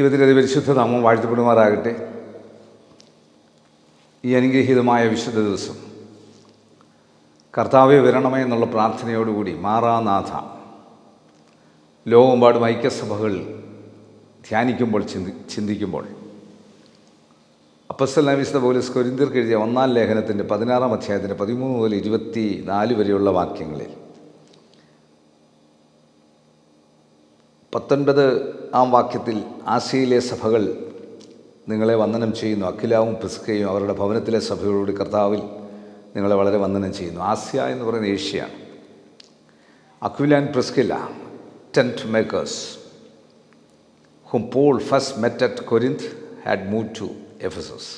ദൈവത്തിന്റെ അതിപരിശുദ്ധ നാമം വാഴ്ത്തപ്പെടുമാറാകട്ടെ. ഈ അനുഗ്രഹീതമായ വിശുദ്ധ ദിവസം. കർത്താവെ വരണമേ എന്നുള്ള പ്രാർത്ഥനയോടുകൂടി മാറാനാഥ ലോകമെമ്പാടും ഐക്യസഭകൾ ധ്യാനിക്കുമ്പോൾ ചിന്തി ചിന്തിക്കുമ്പോൾ. അപ്പസ്തല വിശുദ്ധ പോലീസ് കൊരിന്തിർക്ക് എഴുതിയ ഒന്നാം ലേഖനത്തിന്റെ പതിനാറാം അധ്യായത്തിന്റെ പതിമൂന്ന് മുതൽ ഇരുപത്തി നാല് വരെയുള്ള വാക്യങ്ങളിൽ. പത്തൊൻപത് ആം വാക്യത്തിൽ ആസിയയിലെ സഭകൾ നിങ്ങളെ വന്ദനം ചെയ്യുന്നു. അഖിലാവും പ്രിസ്കയും അവരുടെ ഭവനത്തിലെ സഭയോട് കർത്താവിൽ നിങ്ങളെ വളരെ വന്ദനം ചെയ്യുന്നു. ആസിയ എന്ന് പറയുന്ന ഏഷ്യയാണ്. Aquila and Priscilla tent makers whom Paul first met at Corinth had move to Ephesus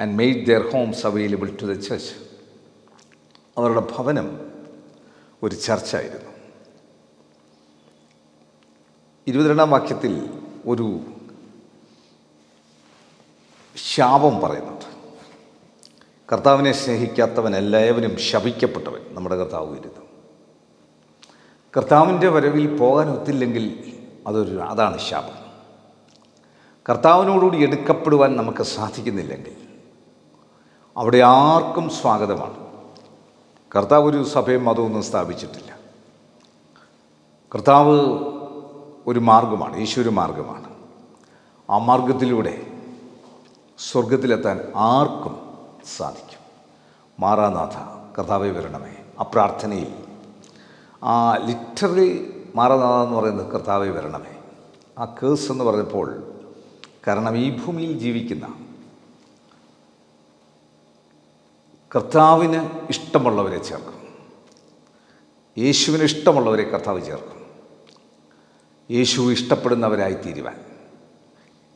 and made their homes available to the church അവരുടെ ഭവനം ഒരു ചർച്ചായിരുന്നു. ഇരുപത്തിരണ്ടാം വാക്യത്തിൽ ഒരു ശാപം പറയുന്നുണ്ട്. കർത്താവിനെ സ്നേഹിക്കാത്തവൻ എല്ലാവരും ശപിക്കപ്പെട്ടവൻ നമ്മുടെ കർത്താവ് വരുന്നു. കർത്താവിന്റെ വരവിൽ പോകാൻ ഒത്തില്ലെങ്കിൽ അതൊരു അതാണ് ശാപം. കർത്താവിനോടുകൂടി എടുക്കപ്പെടുവാൻ നമുക്ക് സാധിക്കുന്നില്ലെങ്കിൽ അവിടെ ആർക്കും സ്വാഗതമാണ്. കർത്താവ് ഒരു സഭയും മതമൊന്നും സ്ഥാപിച്ചിട്ടില്ല. കർത്താവ് ഒരു മാർഗമാണ് ഈശ്വര മാർഗമാണ് ആ മാർഗത്തിലൂടെ സ്വർഗത്തിലെത്താൻ ആർക്കും സാധിക്കും. മാറാനാഥ കഥാവെ വരണമേ. ആ പ്രാർത്ഥനയിൽ ആ ലിറ്ററലി മാറാനാഥ എന്ന് പറയുന്നത് കർത്താവെ വരണമേ. ആ കേസ് എന്ന് പറഞ്ഞപ്പോൾ കാരണം ഈ ഭൂമിയിൽ ജീവിക്കുന്ന കർത്താവിന് ഇഷ്ടമുള്ളവരെ ചേർക്കും. യേശുവിന് ഇഷ്ടമുള്ളവരെ കർത്താവ് ചേർക്കും. യേശു ഇഷ്ടപ്പെടുന്നവരായി തീരുവാൻ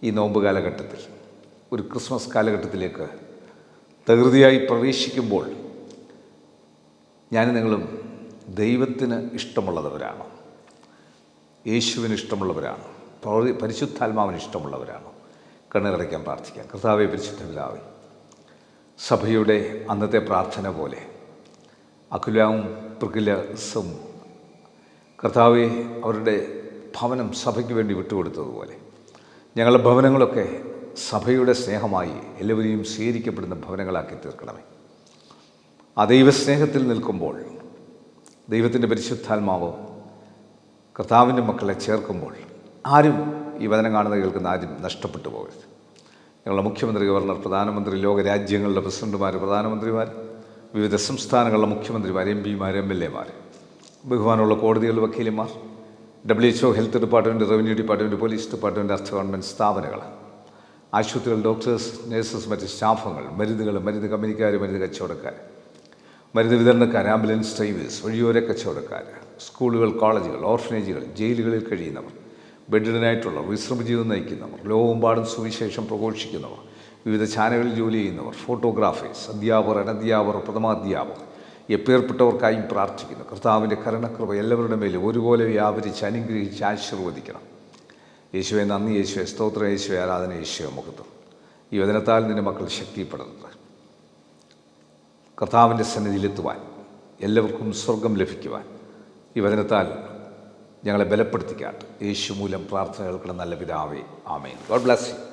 ഈ നോമ്പ് കാലഘട്ടത്തിൽ ഒരു ക്രിസ്മസ് കാലഘട്ടത്തിലേക്ക് തകൃതിയായി പ്രവേശിക്കുമ്പോൾ ഞാൻ നിങ്ങളും ദൈവത്തിന് ഇഷ്ടമുള്ളവരാണ്. യേശുവിന് ഇഷ്ടമുള്ളവരാണ്. പരി- പരിശുദ്ധാത്മാവിന് ഇഷ്ടമുള്ളവരാണ്. കണ്ണുകടയ്ക്കാൻ പ്രാർത്ഥിക്കാം. കർത്താവെ പരിശുദ്ധ പിതാവേ സഭയുടെ അന്നത്തെ പ്രാർത്ഥന പോലെ അഖുലാവും പ്രകിലസും കർത്താവെ അവരുടെ ഭവനം സഭയ്ക്ക് വേണ്ടി വിട്ടുകൊടുത്തതുപോലെ. ഞങ്ങളുടെ ഭവനങ്ങളൊക്കെ സഭയുടെ സ്നേഹമായി എല്ലാവരെയും സ്വീകരിക്കപ്പെടുന്ന ഭവനങ്ങളാക്കി തീർക്കണമേ. ആ ദൈവസ്നേഹത്തിൽ നിൽക്കുമ്പോൾ ദൈവത്തിന്റെ പരിശുദ്ധാത്മാവ് കർത്താവിന്റെ മക്കളെ ചേർക്കുമ്പോൾ ആരും ഈ വചനം കാണുന്ന കേൾക്കുന്ന ആരും നഷ്ടപ്പെട്ടു പോകരുത്. ഞങ്ങളുടെ മുഖ്യമന്ത്രി ഗവർണർ പ്രധാനമന്ത്രി ലോകരാജ്യങ്ങളുടെ പ്രസിഡന്റുമാർ പ്രധാനമന്ത്രിമാർ വിവിധ സംസ്ഥാനങ്ങളിലെ മുഖ്യമന്ത്രിമാർ എം പിമാർ എം എൽ എമാർ ബഹുമാനമുള്ള കോടതികളുടെ വക്കീലന്മാർ W HO health department revenue department police department അർത്ഥ ഗവൺമെന്റ് സ്ഥാപനങ്ങൾ ആശുപത്രികൾ ഡോക്ടേഴ്സ് നഴ്സസ് മറ്റ് സ്റ്റാഫുകൾ മരുന്നുകൾ മരുന്ന് കമ്പനിക്കാർ മരുന്ന് കച്ചവടക്കാർ മരുന്ന് വിതരണക്കാർ ആംബുലൻസ് ഡ്രൈവേഴ്സ് വഴിയോര കച്ചവടക്കാർ സ്കൂളുകൾ കോളേജുകൾ ഓർഫനേജുകൾ ജയിലുകളിൽ കഴിയുന്നവർ ബെഡിഡനായിട്ടുള്ളവർ വിശ്രമ ജീവിതം നയിക്കുന്നവർ ലോകമെമ്പാടും സുവിശേഷം പ്രഘോഷിക്കുന്നവർ വിവിധ ചാനലുകളിൽ ജോലി ചെയ്യുന്നവർ ഫോട്ടോഗ്രാഫേഴ്സ് അധ്യാപകർ അനധ്യാപകർ പ്രഥമാധ്യാപകർ എപ്പേർപ്പെട്ടവർക്കായും പ്രാർത്ഥിക്കുന്നു. കർത്താവിന്റെ കരുണകൃപ എല്ലാവരുടെ മേലും ഒരുപോലെ വ്യാപരിച്ച് അനുഗ്രഹിച്ച് ആശീർവദിക്കണം. യേശുവെ നന്ദി യേശുവെ സ്തോത്ര യേശുവെ ആരാധന യേശുവെ മുഖത്തും. ഈ വചനത്താൽ നിന്റെ മക്കൾ ശക്തിപ്പെടുന്നത്. കർത്താവിന്റെ സന്നിധിയിലെത്തുവാൻ എല്ലാവർക്കും സ്വർഗം ലഭിക്കുവാൻ ഈ വചനത്താൽ ഞങ്ങളെ ബലപ്പെടുത്തിക്കാട്ട് യേശു മൂലം പ്രാർത്ഥന കേൾക്കണം നല്ല പിതാവേ ആമേൻ. God bless you.